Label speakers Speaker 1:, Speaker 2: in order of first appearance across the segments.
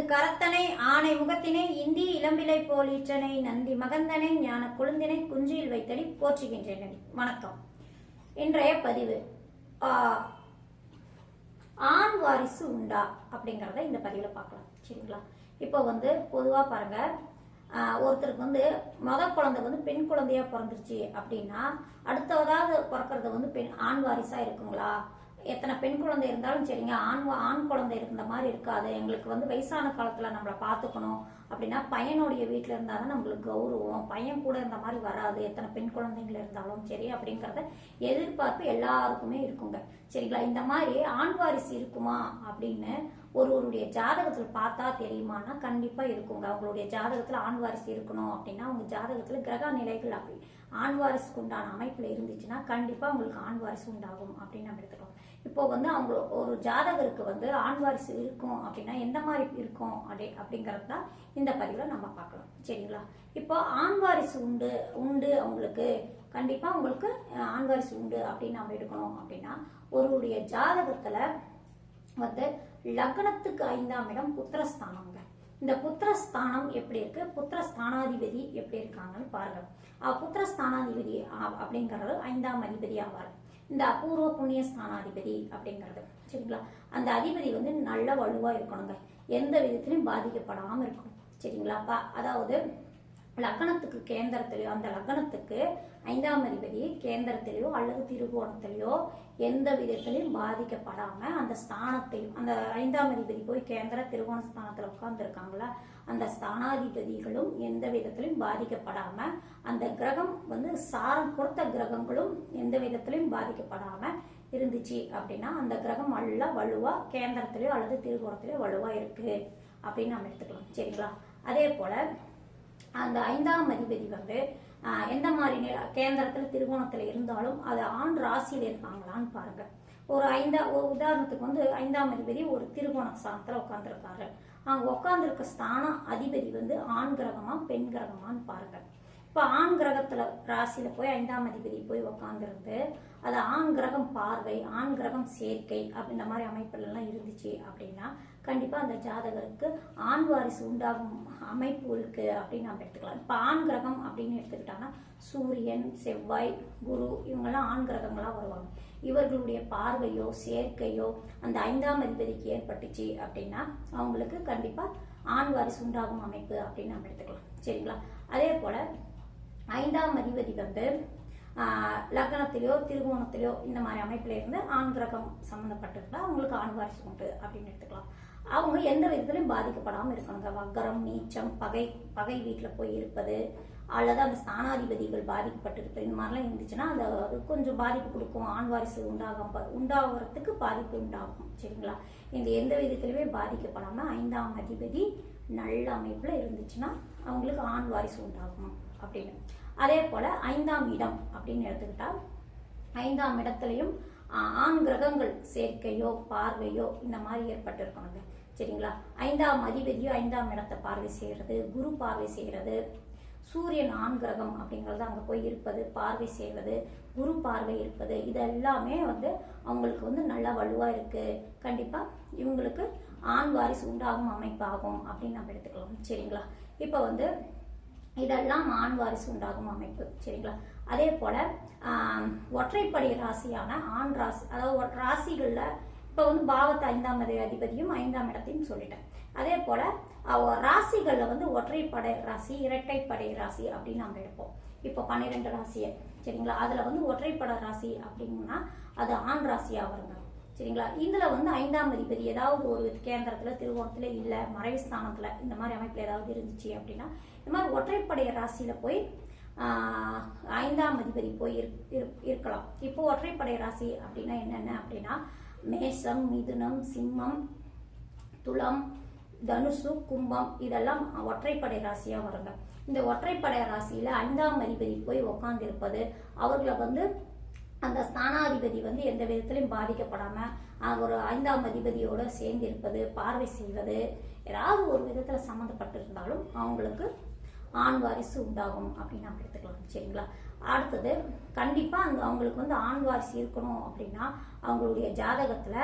Speaker 1: ஐந்து கரத்தனை ஆணை முகத்தினை இந்தி இளம்பிலை போலீற்றனை நந்தி மகந்தனை ஞான குழுந்தினை குஞ்சியில் வைத்தடி போற்றுகின்றேன். வணக்கம். இன்றைய பதிவு. ஆண் வாரிசு உண்டா அப்படிங்கிறத இந்த பதிவில் பார்க்கலாம். சரிங்களா? இப்போ வந்து பொதுவாக பாருங்க. ஒருத்தருக்கு வந்து மொத குழந்தை வந்து பெண் குழந்தையா பிறந்துருச்சு அப்படின்னா அடுத்தவதாவது பிறக்கிறது வந்து பெண் ஆண் வாரிசா இருக்குங்களா? எத்தனை பெண் குழந்தை இருந்தாலும் சரிங்க ஆண் வா- ஆண் குழந்தை இருந்த மாதிரி இருக்காது. எங்களுக்கு வந்து வயசான காலத்தில் நம்மளை பார்த்துக்கணும் அப்படின்னா பையனுடைய வீட்டில் இருந்தால் தான் நம்மளுக்கு கௌரவம். பையன் கூட இருந்த மாதிரி வராது. எத்தனை பெண் குழந்தைங்கள இருந்தாலும் சரி அப்படிங்கிறத எதிர்பார்ப்பு எல்லாருக்குமே இருக்குங்க. சரிங்களா? இந்த மாதிரி ஆண் வாரிசு இருக்குமா அப்படின்னு ஒருவருடைய ஜாதகத்தில் பார்த்தா தெரியுமானா கண்டிப்பா இருக்குங்க. அவங்களுடைய ஜாதகத்துல ஆண் வாரிசு இருக்கணும் அப்படின்னா அவங்க ஜாதகத்துல கிரக நிலைகள் அப்படி ஆண் வாரிசுக்கு உண்டான அமைப்புல இருந்துச்சுன்னா கண்டிப்பா உங்களுக்கு ஆண் வாரிசு உண்டாகும் அப்படின்னு நம்ம எடுத்துக்கிறோம் இப்போ வந்து அவங்க ஒரு ஜாதகருக்கு வந்து ஆண் வாரிசு இருக்கும் அப்படின்னா எந்த மாதிரி இருக்கும் அப்படி அப்படிங்கிறது தான் இந்த பதிவுல நம்ம பார்க்கலாம் சரிங்களா? இப்போ ஆண் வாரிசு உண்டு உண்டு அவங்களுக்கு கண்டிப்பா உங்களுக்கு அஹ், ஆண் வாரிசு உண்டு அப்படின்னு நம்ம எடுக்கணும் அப்படின்னா ஒருவருடைய ஜாதகத்துல வந்து லக்னத்துக்கு ஐந்தாம் இடம் புத்திரஸ்தானம்ங்க. இந்த புத்திரஸ்தானம் எப்படி இருக்கு? புத்திரஸ்தானாதிபதி எப்படி இருக்காங்கன்னு பாருங்க. புத்திரஸ்தானாதிபதி அப்படிங்கிறது ஐந்தாம் அதிபதி ஆவார். இந்த அபூர்வ புண்ணிய ஸ்தானாதிபதி அப்படிங்கிறது. சரிங்களா? அந்த அதிபதி வந்து நல்ல வலுவா இருக்கணுங்க. எந்த விதத்திலையும் பாதிக்கப்படாம இருக்கும் சரிங்களாப்பா அதாவது லக்னத்துக்கு கேந்திரத்திலையோ அந்த லக்னத்துக்கு ஐந்தாம் அதிபதி கேந்திரத்திலையோ அல்லது திருகோணத்திலையோ எந்த விதத்திலையும் பாதிக்கப்படாம அந்த ஸ்தானத்தையும் அந்த ஐந்தாம் அதிபதி போய் கேந்திர திருகோண ஸ்தானத்துல உட்கார்ந்துருக்காங்களா அந்த ஸ்தானாதிபதிகளும் எந்த விதத்திலையும் பாதிக்கப்படாம அந்த கிரகம் வந்து சாரம் கொடுத்த கிரகங்களும் எந்த விதத்திலையும் பாதிக்கப்படாம இருந்துச்சு அப்படின்னா அந்த கிரகம் நல்லா வலுவா கேந்திரத்திலேயோ அல்லது திருகோணத்திலையோ வலுவா இருக்கு அப்படின்னு நம்ம எடுத்துக்கலாம். சரிங்களா? அதே போல அந்த ஐந்தாம் அதிபதி வந்து எந்த மாதிரி நில கேந்திரத்துல திருகோணத்துல இருந்தாலும் அது ஆண் ராசியில இருக்காங்களான்னு பாருங்க. ஒரு ஐந்தா உதாரணத்துக்கு வந்து ஐந்தாம் அதிபதி ஒரு திருகோண ஸ்தானத்துல உட்காந்துருக்காரு அவங்க உட்காந்துருக்க ஸ்தானம் அதிபதி வந்து ஆண் கிரகமா பெண் கிரகமான்னு பாருங்க. இப்போ ஆண் கிரகத்தில் ராசியில் போய் ஐந்தாம் அதிபதி போய் உக்காந்துருந்து அது ஆண் கிரகம் பார்வை ஆண் கிரகம் சேர்க்கை அப்படின்ற மாதிரி அமைப்புலலாம் இருந்துச்சு அப்படின்னா கண்டிப்பாக அந்த ஜாதகருக்கு ஆண் வாரிசு உண்டாகும் அமைப்பு இருக்குது அப்படின்னு நம்ம எடுத்துக்கலாம். இப்போ ஆண் கிரகம் அப்படின்னு எடுத்துக்கிட்டாங்கன்னா சூரியன் செவ்வாய் குரு இவங்கெல்லாம் ஆண் கிரகங்களாக வருவாங்க. இவர்களுடைய பார்வையோ சேர்க்கையோ அந்த ஐந்தாம் அதிபதிக்கு ஏற்பட்டுச்சு அப்படின்னா அவங்களுக்கு கண்டிப்பாக ஆண் வாரிசு உண்டாகும் அமைப்பு அப்படின்னு நம்ம எடுத்துக்கலாம். சரிங்களா? அதே போல ஐந்தாம் அதிபதி வந்து லக்னத்திலேயோ திருகோணத்திலேயோ இந்த மாதிரி அமைப்புல இருந்து ஆண் கிரகம் சம்மந்தப்பட்டிருந்தா அவங்களுக்கு ஆண் வாரிசு உண்டு அப்படின்னு எடுத்துக்கலாம். அவங்க எந்த விதத்திலையும் பாதிக்கப்படாமல் இருக்கணுங்க. வக்கரம் நீச்சம் பகை பகை வீட்டில் போய் இருப்பது அல்லது அந்த ஸ்தானாதிபதிகள் பாதிக்கப்பட்டிருப்பது இந்த மாதிரிலாம் இருந்துச்சுன்னா அது கொஞ்சம் பாதிப்பு கொடுக்கும். ஆண் வாரிசு உண்டாகும் உண்டாகிறதுக்கு பாதிப்பு உண்டாகும். சரிங்களா? இந்த எந்த விதத்திலுமே பாதிக்கப்படாமல் ஐந்தாம் அதிபதி நல்ல அமைப்பில் இருந்துச்சுன்னா அவங்களுக்கு ஆண் வாரிசு உண்டாகும் அப்படின்னு. அதே போல ஐந்தாம் இடம் அப்படின்னு எடுத்துக்கிட்டால் ஐந்தாம் இடத்துலையும் ஆண் கிரகங்கள் சேர்க்கையோ பார்வையோ இந்த மாதிரி ஏற்பட்டிருக்கணுங்க. சரிங்களா? ஐந்தாம் அதிபதியோ ஐந்தாம் இடத்தை பார்வை செய்கிறது குரு பார்வை செய்கிறது சூரியன் ஆண் கிரகம் அப்படிங்கிறது அங்கே போய் இருப்பது பார்வை செய்வது குரு பார்வை இருப்பது இதெல்லாமே வந்து அவங்களுக்கு வந்து நல்லா வலுவாக இருக்குது கண்டிப்பாக இவங்களுக்கு ஆண் வாரிசு உண்டாகும் அமைப்பாகும் அப்படின்னு நம்ம எடுத்துக்கலாம். சரிங்களா? இப்போ வந்து இதெல்லாம் ஆண் வாரிசு உண்டாகும் அமைப்பு சரிங்களா? அதே போல ஒற்றைப்படை ராசியான ஆண் ராசி அதாவது ஒ- ராசிகள்ல இப்போ வந்து பாவத்து ஐந்தாம் அதிபதியும் ஐந்தாம் இடத்தையும் சொல்லிட்டேன். அதே போல ராசிகளில் ராசிகள்ல வந்து ஒற்றைப்படை ராசி இரட்டைப்படை ராசி அப்படின்னு நம்ம எடுப்போம். இப்போ பன்னிரெண்டு ராசியை சரிங்களா? அதுல வந்து ஒற்றைப்படை ராசி அப்படின்னா அது ஆண் ராசியாக வருங்க. சரிங்களா? இதுல வந்து ஐந்தாம் அதிபதி ஏதாவது ஒரு கேந்திரத்துல திருவோணத்துல இல்ல மறைவு ஸ்தானத்துல இந்த மாதிரி அமைப்புல ஏதாவது இருந்துச்சு அப்படின்னா இந்த மாதிரி ஒற்றைப்படை ராசியில போய் ஆஹ், ஐந்தாம் அதிபதி போய் இருக்- இருக்கலாம். இப்போ ஒற்றைப்படை ராசி அப்படின்னா என்னென்ன அப்படின்னா மேஷம் மிதுனம் சிம்மம் துளம் தனுசு கும்பம் இதெல்லாம் ஒற்றைப்படை ராசியா வருங்க. இந்த ஒற்றைப்படை ராசியில ஐந்தாம் அதிபதி போய் உட்கார்ந்து இருப்பது அவர்களை வந்து அந்த ஸ்தானாதிபதி வந்து எந்த விதத்திலையும் பாதிக்கப்படாம ஒரு ஐந்தாம் அதிபதியோட சேர்ந்து இருப்பது பார்வை செய்வது ஏதாவது ஒரு விதத்துல சம்மந்தப்பட்டிருந்தாலும் அவங்களுக்கு ஆண் வாரிசு உண்டாகும் அப்படின்னு நம்ம எடுத்துக்கலாம். சரிங்களா? அடுத்தது கண்டிப்பா அங்கே அவங்களுக்கு வந்து ஆண் வாரிசு இருக்கணும் அப்படின்னா அவங்களுடைய ஜாதகத்துல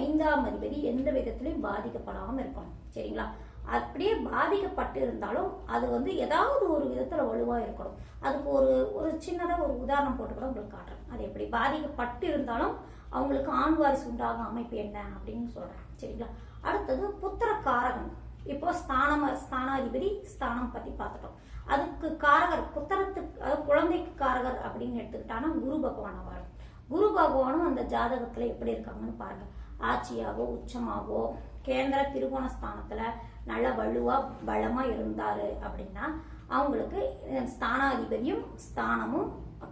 Speaker 1: ஐந்தாம் அதிபதி எந்த விதத்திலையும் பாதிக்கப்படாமல் இருக்கணும். சரிங்களா? அப்படியே பாதிக்கப்பட்டு இருந்தாலும் அது வந்து ஏதாவது ஒரு விதத்துல வலுவாக இருக்கணும். அதுக்கு ஒரு ஒரு சின்னதாக ஒரு உதாரணம் போட்டு கூட உங்களுக்கு காட்டுறேன். அது எப்படி பாதிக்கப்பட்டு இருந்தாலும் அவங்களுக்கு ஆண் வாரிசு உண்டாகும் அமைப்பு என்ன அப்படின்னு சொல்றேன். சரிங்களா? அடுத்தது புத்திர காரகம். இப்போ ஸ்தானம் ஸ்தானாதிபதி ஸ்தானம் பத்தி பார்த்துட்டோம். அதுக்கு காரகர் புத்திரத்துக்கு அதாவது குழந்தைக்கு காரகர் அப்படின்னு எடுத்துக்கிட்டான்னா குரு பகவான் ஆவார். குரு பகவானும் அந்த ஜாதகத்துல எப்படி இருக்காங்கன்னு பாருங்க. ஆட்சியாகவோ உச்சமாகவோ கேந்திர திருகோண ஸ்தானத்துல நல்ல வலுவா பலமா இருந்தாரு அப்படின்னா அவங்களுக்கு ஸ்தானாதிபதியும் ஸ்தானமும்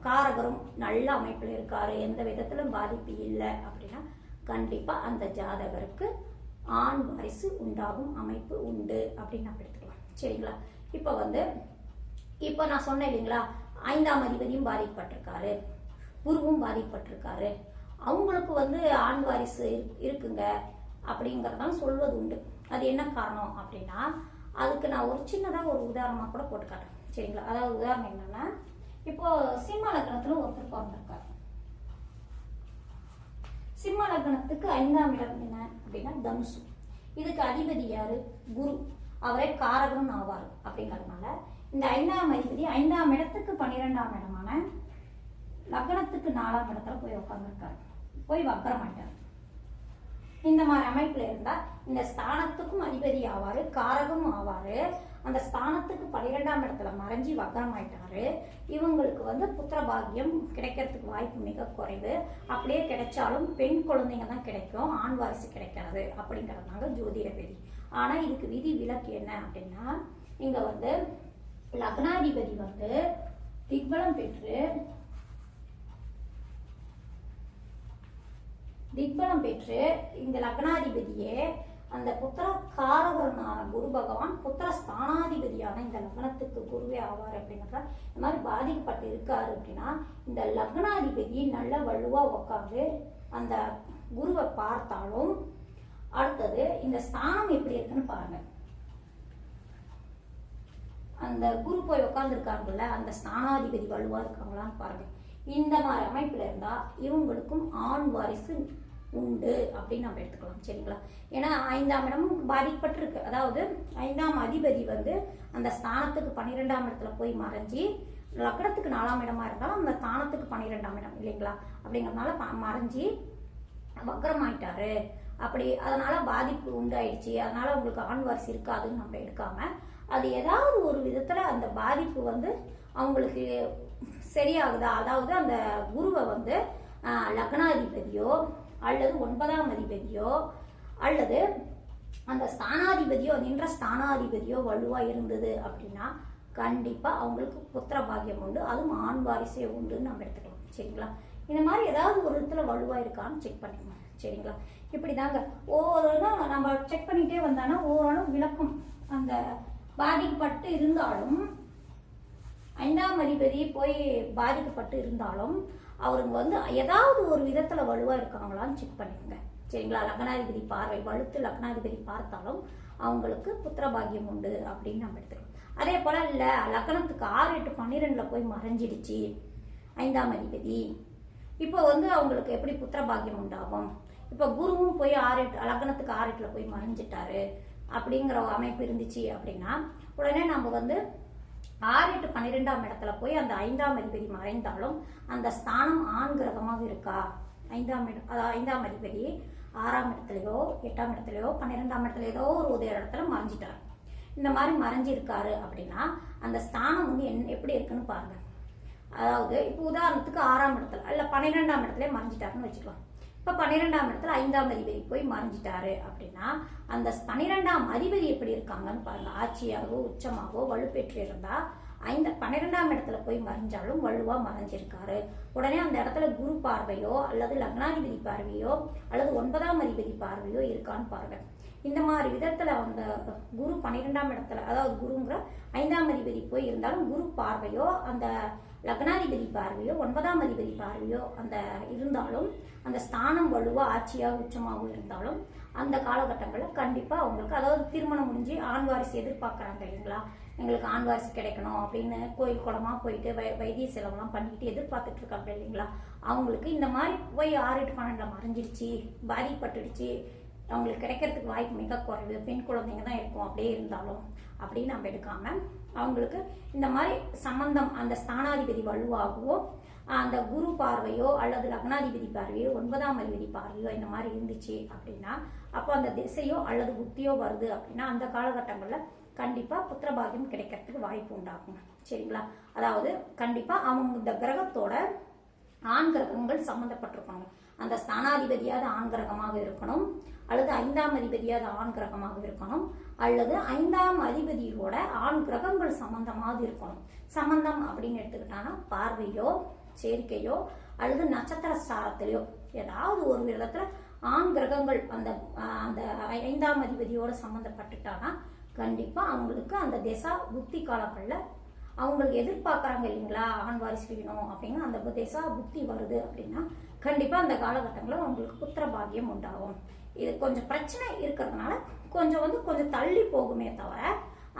Speaker 1: காரகரும் நல்ல அமைப்பில் இருக்காரு. எந்த விதத்திலும் பாதிப்பு இல்லை அப்படின்னா கண்டிப்பா அந்த ஜாதகருக்கு ஆண் வாரிசு உண்டாகும் அமைப்பு உண்டு அப்படின்னு நம்ம எடுத்துக்கலாம். சரிங்களா? இப்போ வந்து இப்போ நான் சொன்னேன் இல்லைங்களா? ஐந்தாம் அதிபதியும் பாதிக்கப்பட்டிருக்காரு. குருவும் பாதிக்கப்பட்டிருக்காரு. அவங்களுக்கு வந்து ஆண் வாரிசு இருக்குங்க அப்படிங்கறதெல்லாம் சொல்வது உண்டு அது என்ன காரணம் அப்படின்னா அதுக்கு நான் ஒரு சின்னதாக ஒரு உதாரணமாக கூட போட்டு காட்டுறேன். சரிங்களா? அதாவது உதாரணம் என்னன்னா இப்போ சிம்ம லக்னத்தில் ஒருத்தர் பிறந்திருக்காரு. சிம்ம லக்னத்துக்கு ஐந்தாம் இடம் என்ன அப்படின்னா தனுசு. இதுக்கு அதிபதி யாரு? குரு. அவரே காரகரும் ஆவார் அப்படிங்கிறதுனால இந்த ஐந்தாம் அதிபதி ஐந்தாம் இடத்துக்கு பன்னிரெண்டாம் இடமான லக்னத்துக்கு நாலாம் இடத்துல போய் உட்காந்துருக்காரு போய் வக்கரமாட்டார் இந்த மாதிரி அமைப்புல இருந்தா இந்த ஸ்தானத்துக்கும் அதிபதி ஆவாரு காரகம் ஆவாரு. அந்த ஸ்தானத்துக்கு பன்னிரெண்டாம் இடத்துல மறைஞ்சி வக்கரமாயிட்டாரு இவங்களுக்கு வந்து புத்திர பாக்கியம் கிடைக்கிறதுக்கு வாய்ப்பு மிக குறைவு. அப்படியே கிடைச்சாலும் பெண் குழந்தைங்க தான் கிடைக்கும் ஆண் வாரிசு கிடைக்காது அப்படிங்கறதுனால ஜோதிட விதி. ஆனா இதுக்கு விதி விலக்கு என்ன அப்படின்னா இங்க வந்து லக்னாதிபதி வந்து திக்பலம் பெற்று திக்பலம் பெற்று இந்த லக்னாதிபதியே அந்த புத்திர காரகரனான குரு பகவான் புத்திர ஸ்தானாதிபதியான இந்த லக்னத்துக்கு குருவே ஆவார் அப்படின்னாக்கா இந்த மாதிரி பாதிக்கப்பட்டு இருக்காரு அப்படின்னா இந்த லக்னாதிபதி நல்ல வலுவா உட்காந்து அந்த குருவை பார்த்தாலும் அடுத்தது இந்த ஸ்தானம் எப்படி இருக்குன்னு பாருங்க. அந்த குரு போய் உட்காந்துருக்காங்கல்ல அந்த ஸ்தானாதிபதி வலுவா இருக்காங்களான்னு பாருங்க. இந்த மாதிரி அமைப்புல இருந்தா இவங்களுக்கும் ஆண் வாரிசு உண்டு அப்படின்னு நம்ம எடுத்துக்கலாம் சரிங்களா? ஏன்னா ஐந்தாம் இடமும் பாதிக்கப்பட்டிருக்கு. அதாவது ஐந்தாம் அதிபதி வந்து அந்த ஸ்தானத்துக்கு பன்னிரெண்டாம் இடத்துல போய் மறைஞ்சி லக்னத்துக்கு நாலாம் இடமா இருந்தாலும் அந்த ஸ்தானத்துக்கு பன்னிரெண்டாம் இடம் இல்லைங்களா? அப்படிங்கிறதுனால மறைஞ்சி வக்கரமாயிட்டாரு. அப்படி அதனால பாதிப்பு உண்டாயிடுச்சு. அதனால உங்களுக்கு ஆண் வாரிசு இருக்காதுன்னு நம்ம எடுக்காம அது ஏதாவது ஒரு விதத்துல அந்த பாதிப்பு வந்து அவங்களுக்கு சரியாகுதா? அதாவது அந்த குருவை வந்து லக்னாதிபதியோ அல்லது ஒன்பதாம் அதிபதியோ அல்லது அந்த ஸ்தானாதிபதியோ நின்ற ஸ்தானாதிபதியோ வலுவாக இருந்தது அப்படின்னா கண்டிப்பாக அவங்களுக்கு புத்திர பாக்கியம் உண்டு. அதுவும் ஆண் வாரிசே உண்டுன்னு நம்ம எடுத்துக்கலாம். சரிங்களா? இந்த மாதிரி ஏதாவது ஒரு இடத்துல வலுவாக இருக்கான்னு செக் பண்ணிக்கணும் சரிங்களா? இப்படிதாங்க. ஒவ்வொரு இடம் நம்ம செக் பண்ணிகிட்டே வந்தோன்னா ஓரளவு விளக்கம். அந்த பாதிக்கப்பட்டு இருந்தாலும் ஐந்தாம் அதிபதி போய் பாதிக்கப்பட்டு இருந்தாலும் அவருங்க வந்து ஏதாவது ஒரு விதத்துல வலுவா இருக்காங்களான்னு செக் பண்ணிக்கோங்க. சரிங்களா? லக்னாதிபதி பார்வை வலுத்து லக்னாதிபதி பார்த்தாலும் அவங்களுக்கு புத்திர பாக்கியம் உண்டு அப்படின்னு நம்ம எடுத்துக்கலாம் அதே போல இல்லை லக்னத்துக்கு ஆறு எட்டு பன்னிரெண்டுல போய் மறைஞ்சிடுச்சு. ஐந்தாம் அதிபதி. இப்போ வந்து அவங்களுக்கு எப்படி புத்திர பாக்கியம் உண்டாகும்? இப்போ குருவும் போய் ஆறு எட்டு லக்னத்துக்கு ஆறு எட்டுல போய் மறைஞ்சிட்டாரு. அப்படிங்கிற அமைப்பு இருந்துச்சு அப்படின்னா உடனே நம்ம வந்து ஆறு எட்டு பன்னிரெண்டாம் இடத்துல போய் அந்த ஐந்தாம் அதிபதி மறைந்தாலும் அந்த ஸ்தானம் ஆண் கிரகமாக இருக்கா? ஐந்தாம் இடம் அதாவது ஐந்தாம் அதிபதி ஆறாம் இடத்துலையோ எட்டாம் இடத்துலையோ பன்னிரெண்டாம் இடத்துல ஏதோ ஒரு உதய இடத்துல மறைஞ்சிட்டார். இந்த மாதிரி மறைஞ்சிருக்காரு அப்படின்னா அந்த ஸ்தானம் வந்து என்ன எப்படி இருக்குன்னு பாருங்க. அதாவது இப்போ உதாரணத்துக்கு ஆறாம் இடத்துல இல்லை பன்னிரெண்டாம் இடத்துல மறைஞ்சிட்டாருன்னு வச்சுக்கலாம். இப்போ பன்னிரெண்டாம் இடத்துல ஐந்தாம் அதிபதி போய் மறைஞ்சிட்டாரு அப்படின்னா அந்த பன்னிரெண்டாம் அதிபதி எப்படி இருக்காங்கன்னு பாருங்க. ஆட்சியாகவோ உச்சமாகவோ வலுப்பெற்று இருந்தா ஐந்த பன்னிரெண்டாம் இடத்துல போய் மறைஞ்சாலும் வலுவா மறைஞ்சிருக்காரு. உடனே அந்த இடத்துல குரு பார்வையோ அல்லது லக்னாதிபதி பார்வையோ அல்லது ஒன்பதாம் அதிபதி பார்வையோ இருக்கான்னு பாருங்க. இந்த மாதிரி விதத்துல அந்த குரு பன்னிரெண்டாம் இடத்துல அதாவது குருங்கிற ஐந்தாம் அதிபதி போய் இருந்தாலும் குரு பார்வையோ அந்த லக்னாதிபதி பார்வையோ ஒன்பதாம் அதிபதி பார்வையோ அந்த இருந்தாலும் அந்த ஸ்தானம் வலுவா ஆட்சியாக உச்சமாகவும் இருந்தாலும் அந்த காலகட்டங்களில் கண்டிப்பாக அவங்களுக்கு அதாவது திருமணம் முடிஞ்சு ஆண் வாரிசு எதிர்பார்க்குறாங்க இல்லைங்களா? எங்களுக்கு ஆண் வாரிசு கிடைக்கணும் அப்படின்னு கோயில் குளமாக போயிட்டு வை- வைத்திய செலவெல்லாம் பண்ணிக்கிட்டு எதிர்பார்த்துட்டு இருக்காங்க இல்லைங்களா? அவங்களுக்கு இந்த மாதிரி போய் ஆறு எட்டு பன்னெண்டில் மறைஞ்சிடுச்சு பாதிப்பட்டுடுச்சு. அவங்களுக்கு கிடைக்கிறதுக்கு வாய்ப்பு மிக குறைவு. பெண் குழந்தைங்க தான் இருக்கும் அப்படியே இருந்தாலும் அப்படின்னு நம்ம எடுக்காமல் அவங்களுக்கு இந்த மாதிரி சம்பந்தம் அந்த ஸ்தானாதிபதி வலுவாகவோ அந்த குரு பார்வையோ அல்லது லக்னாதிபதி பார்வையோ ஒன்பதாம் அதிபதி பார்வையோ இந்த மாதிரி இருந்துச்சு அப்படின்னா அப்போ அந்த திசையோ அல்லது புத்தியோ வருது அப்படின்னா அந்த காலகட்டங்களில் கண்டிப்பாக புத்திரபாகியம் கிடைக்கிறதுக்கு வாய்ப்பு உண்டாகும். சரிங்களா? அதாவது கண்டிப்பாக அவங்க இந்த கிரகத்தோட ஆண் கிரகங்கள் சம்மந்தப்பட்டிருப்பாங்க அந்த ஸ்தானாதிபதியாவது ஆண் கிரகமாக இருக்கணும் அல்லது ஐந்தாம் அதிபதியாவது ஆண் கிரகமாக இருக்கணும். அல்லது ஐந்தாம் அதிபதியோட ஆண் கிரகங்கள் சம்பந்தமாக இருக்கணும். சம்பந்தம் அப்படின்னு எடுத்துக்கிட்டாங்கன்னா பார்வையோ சேர்க்கையோ அல்லது நட்சத்திர சாரத்திலையோ ஏதாவது ஒரு விதத்துல ஆண் கிரகங்கள் அந்த அந்த ஐந்தாம் அதிபதியோட சம்மந்தப்பட்டுட்டாங்கன்னா கண்டிப்பா அவங்களுக்கு அந்த திசா புத்தி காலங்களில் அவங்களுக்கு எதிர்பார்க்குறாங்க இல்லைங்களா ஆண் வாரிசு வேணும் அப்படின்னா அந்த திசா புத்தி வருது அப்படின்னா கண்டிப்பா அந்த காலகட்டங்களில் அவங்களுக்கு புத்திர பாகியம் உண்டாகும். இது கொஞ்சம் பிரச்சனை இருக்கிறதுனால கொஞ்சம் வந்து கொஞ்சம் தள்ளி போகுமே தவிர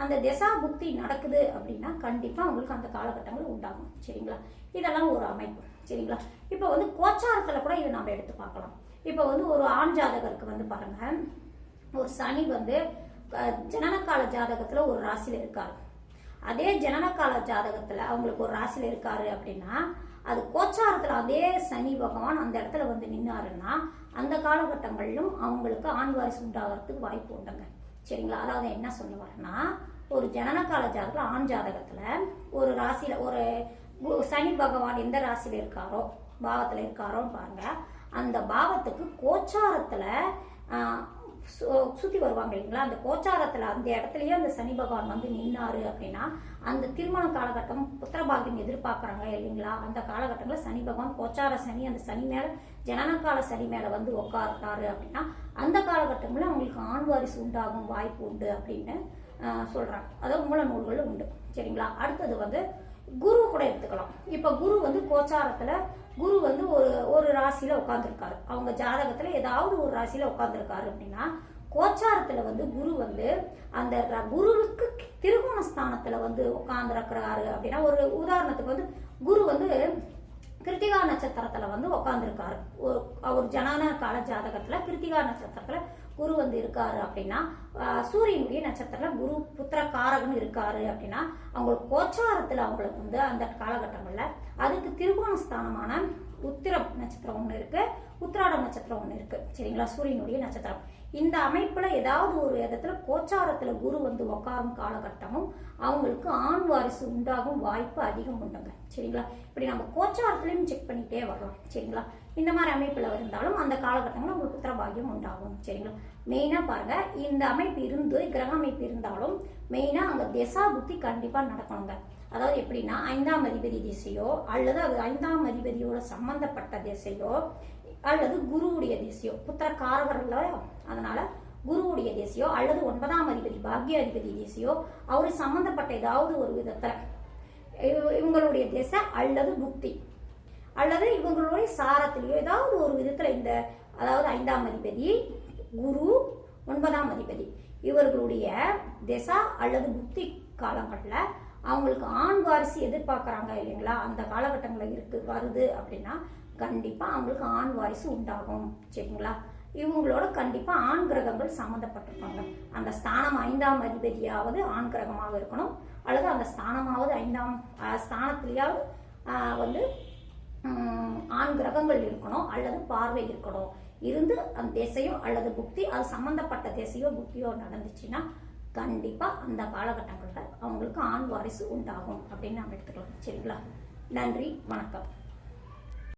Speaker 1: அந்த திசா புக்தி நடக்குது அப்படின்னா கண்டிப்பாக அவங்களுக்கு அந்த காலகட்டங்கள் உண்டாகும். சரிங்களா? இதெல்லாம் ஒரு அமைப்பு. சரிங்களா? இப்போ வந்து கோச்சாரத்தில் கூட இதை நம்ம எடுத்து பார்க்கலாம். இப்போ வந்து ஒரு ஆண் ஜாதகருக்கு வந்து பாருங்க. ஒரு சனி வந்து ஜனனக்கால ஜாதகத்தில் ஒரு ராசியில் இருக்கார். அதே ஜனனக்கால ஜாதகத்தில் அவங்களுக்கு ஒரு ராசியில் இருக்காரு அப்படின்னா அது கோச்சாரத்தில் அதே சனி பகவான் அந்த இடத்துல வந்து நின்னாருன்னா அந்த காலகட்டங்களிலும் அவங்களுக்கு ஆண் வாரிசு உண்டாகிறதுக்கு வாய்ப்பு உண்டுங்க. சரிங்களா? அதாவது என்ன சொல்ல வரேன்னா ஒரு ஜனனகால ஜாதகத்தில் ஆண் ஜாதகத்தில் ஒரு ராசியில் ஒரு சனி பகவான் எந்த ராசியில் இருக்காரோ பாவத்தில் இருக்காரோன்னு பாருங்க. அந்த பாவத்துக்கு கோச்சாரத்தில் சு- சுத்தி வருவாங்க இல்லைங்களா? அந்த கோச்சாரத்துல அந்த இடத்துலயே அந்த சனி பகவான் வந்து நின்னாரு அப்படின்னா அந்த திருமண காலகட்டம் புத்திரபாகியம் எதிர்பார்க்கறாங்க இல்லைங்களா? அந்த காலகட்டங்களில் சனி பகவான் கோச்சார சனி அந்த சனி மேல ஜனனகால சனி மேல வந்து உட்கார்றாரு அப்படின்னா அந்த காலகட்டங்களில் அவங்களுக்கு ஆண் வாரிசு உண்டாகும் வாய்ப்பு உண்டு அப்படின்னு சொல்கிறாங்க சொல்றாங்க. அதாவது மூல நூல்கள் உண்டு. சரிங்களா? அடுத்தது வந்து குரு கூட எடுத்துக்கலாம் இப்ப குரு வந்து கோச்சாரத்துல குரு வந்து ஒரு ஒரு ராசியில உட்காந்துருக்காரு அவங்க ஜாதகத்துல ஏதாவது ஒரு ராசியில உட்காந்துருக்காரு அப்படின்னா கோச்சாரத்துல வந்து குரு வந்து அந்த குருவுக்கு திருகோண ஸ்தானத்துல வந்து உட்கார்ந்துருக்கிறாரு அப்படின்னா ஒரு உதாரணத்துக்கு வந்து குரு வந்து கிருத்திகா நட்சத்திரத்துல வந்து உட்காந்துருக்காரு அவர் ஜனன கால ஜாதகத்துல கிருத்திகா நட்சத்திரத்துல குரு வந்து இருக்காரு அப்படின்னா சூரியனுடைய நட்சத்திரத்துல குரு புத்திர காரகன் இருக்காரு அப்படின்னா அவங்களுக்கு கோச்சாரத்துல அவங்களுக்கு வந்து அந்த காலகட்டங்கள்ல அதுக்கு திருகோண ஸ்தானமான உத்திரம் நட்சத்திரம் ஒண்ணு இருக்கு. உத்திராடம் நட்சத்திரம் ஒண்ணு இருக்கு. சரிங்களா? சூரியனுடைய நட்சத்திரம். இந்த அமைப்புல ஏதாவது ஒரு விதத்துல கோச்சாரத்துல குரு வந்து உட்காரும் காலகட்டமும் அவங்களுக்கு ஆண் வாரிசு உண்டாகும் வாய்ப்பு அதிகம் உண்டுங்க. சரிங்களா? இப்படி நம்ம கோச்சாரத்திலையும் செக் பண்ணிட்டே வரலாம். சரிங்களா? இந்த மாதிரி அமைப்புல இருந்தாலும் அந்த காலகட்டங்களில் உங்களுக்கு புத்திர உண்டாகும். சரிங்களா? மெயினா பாருங்க. இந்த அமைப்பு இருந்து கிரக அமைப்பு இருந்தாலும் மெயினா அங்க திசா புத்தி கண்டிப்பா நடக்கணுங்க. அதாவது எப்படின்னா ஐந்தாம் அதிபதி திசையோ அல்லது அது ஐந்தாம் அதிபதியோட சம்பந்தப்பட்ட திசையோ அல்லது குருவுடைய திசையோ புத்திர காரகர்ல அதனால குருவுடைய திசையோ அல்லது ஒன்பதாம் அதிபதி பாக்ய அதிபதி திசையோ அவரு சம்பந்தப்பட்ட ஏதாவது ஒரு விதத்துல இவ- இவங்களுடைய திசை அல்லது புக்தி அல்லது இவங்களுடைய சாரத்திலேயோ ஏதாவது ஒரு விதத்துல இந்த அதாவது ஐந்தாம் அதிபதி குரு ஒன்பதாம் அதிபதி இவர்களுடைய திசா அல்லது புக்தி காலங்களில் அவங்களுக்கு ஆண் வாரிசு எதிர்பார்க்குறாங்க இல்லைங்களா? அந்த காலகட்டங்களில் இருக்கு வருது அப்படின்னா கண்டிப்பாக அவங்களுக்கு ஆண் வாரிசு உண்டாகும். சரிங்களா? இவங்களோட கண்டிப்பாக ஆண் கிரகங்கள் சம்மந்தப்பட்டிருப்பாங்க. அந்த ஸ்தானம் ஐந்தாம் அதிபதியாவது ஆண் கிரகமாக இருக்கணும். அல்லது அந்த ஸ்தானமாவது ஐந்தாம் ஸ்தானத்திலேயாவது வந்து ஆண் கிரகங்கள் இருக்கணும். அல்லது பார்வை இருக்கணும். இருந்து அந்த திசையோ அல்லது புக்தி அது சம்மந்தப்பட்ட திசையோ புக்தியோ நடந்துச்சுன்னா கண்டிப்பாக அந்த காலகட்டங்களில் அவங்களுக்கு ஆண் வாரிசு உண்டாகும் அப்படின்னு நம்ம எடுத்துக்கலாம். சரிங்களா? நன்றி. வணக்கம்.